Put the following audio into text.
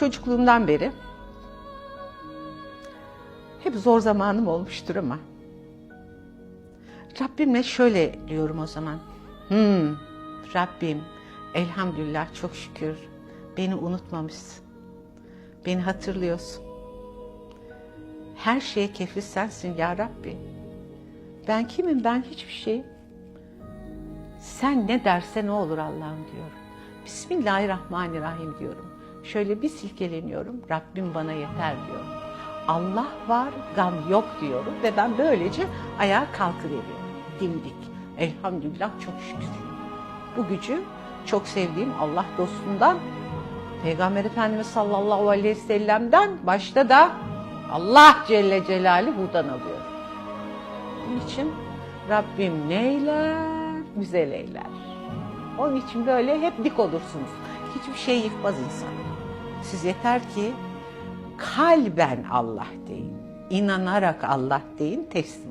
çocukluğumdan beri hep zor zamanım olmuştur ama Rabbimle şöyle diyorum o zaman. Hmm, Rabbim elhamdülillah çok şükür beni unutmamışsın. Beni hatırlıyorsun. Her şeye kefil sensin ya Rabbi. Ben kimim? Ben hiçbir şeyim. Sen ne dersen ne olur Allah'ım diyorum. Bismillahirrahmanirrahim diyorum. Şöyle bir silkeleniyorum. Rabbim bana yeter diyorum. Allah var, gam yok diyorum ve ben böylece ayağa kalkıveriyorum. Dimdik. Elhamdülillah çok şükür. Bu gücü çok sevdiğim Allah dostundan, Peygamber Efendimiz sallallahu aleyhi ve sellem'den başta da Allah Celle Celaluhu'dan alıyorum. Bunun için Rabbim neyler, güzel eyler. Onun için böyle hep dik olursunuz. Hiçbir şey yıkmaz insan. Siz yeter ki kalben Allah deyin. inanarak Allah deyin, teslim.